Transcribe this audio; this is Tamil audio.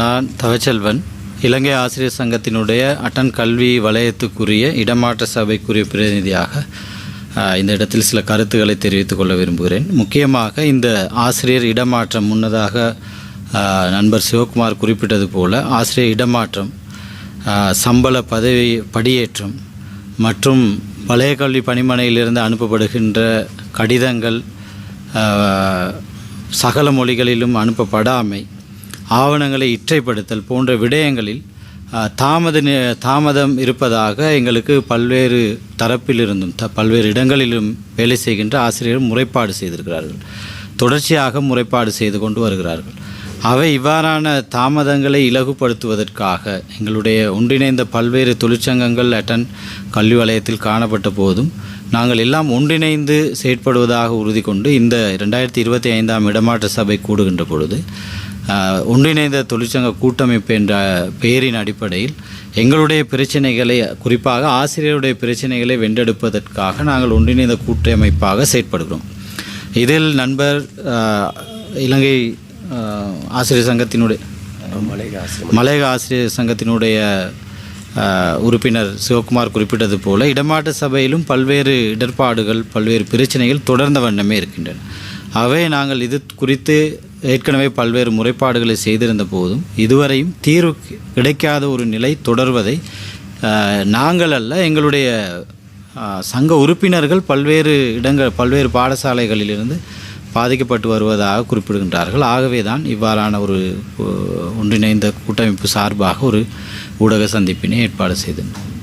நான் தவச்செல்வன் இலங்கை ஆசிரியர் சங்கத்தினுடைய அட்டன் கல்வி வலயத்துக்குரிய இடமாற்ற சபைக்குரிய பிரதிநிதியாக இந்த இடத்தில் சில கருத்துக்களை தெரிவித்துக் கொள்ள விரும்புகிறேன். முக்கியமாக இந்த ஆசிரியர் இடமாற்றம் முன்னதாக நண்பர் சிவகுமார் குறிப்பிட்டது போல ஆசிரியர் இடமாற்றம் சம்பள பதவி படியேற்றம் மற்றும் பழைய கல்வி பணிமனையிலிருந்து அனுப்பப்படுகின்ற கடிதங்கள் சகல மொழிகளிலும் அனுப்பப்படாமை ஆவணங்களை இற்றைப்படுத்தல் போன்ற விடயங்களில் தாமத நி- தாமதம் இருப்பதாக எங்களுக்கு பல்வேறு தரப்பிலிருந்தும் த பல்வேறு இடங்களிலும் வேலை செய்கின்ற ஆசிரியர்கள் முறைப்பாடு செய்திருக்கிறார்கள். தொடர்ச்சியாக முறைப்பாடு செய்து கொண்டு வருகிறார்கள். அவை இவ்வாறான தாமதங்களை இலகுபடுத்துவதற்காக எங்களுடைய ஒன்றிணைந்த பல்வேறு தொழிற்சங்கங்கள் அட்டன் கல்வி வலயத்தில் காணப்பட்ட போதும் நாங்கள் எல்லாம் ஒன்றிணைந்து செயற்படுவதாக உறுதி கொண்டு இந்த ரெண்டாயிரத்தி இருபத்தி ஐந்தாம் இடமாற்ற சபை கூடுகின்ற பொழுது ஒன்றிணைந்த தொழிற்சங்க கூட்டமைப்பு என்ற பெயரின் அடிப்படையில் எங்களுடைய பிரச்சனைகளை குறிப்பாக ஆசிரியருடைய பிரச்சனைகளை வென்றெடுப்பதற்காக நாங்கள் ஒன்றிணைந்த கூட்டமைப்பாக செயற்படுகிறோம். இதில் நண்பர் இலங்கை ஆசிரியர் சங்கத்தினுடைய மலையக ஆசிரியர். சங்கத்தினுடைய உறுப்பினர் சிவகுமார் குறிப்பிட்டது போல இடமாற்ற சபையிலும் பல்வேறு இடர்பாடுகள் பல்வேறு பிரச்சனைகள் தொடர்ந்த வண்ணமே இருக்கின்றன. அவை நாங்கள் இது குறித்து ஏற்கனவே பல்வேறு முறைப்பாடுகளை செய்திருந்த போதும் இதுவரையும் தீர்வு கிடைக்காத ஒரு நிலை தொடர்வதை நாங்கள் அல்ல எங்களுடைய சங்க உறுப்பினர்கள் பல்வேறு இடங்கள் பல்வேறு பாடசாலைகளிலிருந்து பாதிக்கப்பட்டு வருவதாக குறிப்பிடுகின்றார்கள். ஆகவே தான் இவ்வாறான ஒரு ஒன்றிணைந்த கூட்டமைப்பு சார்பாக ஒரு ஊடக சந்திப்பினை ஏற்பாடு செய்திருந்தோம்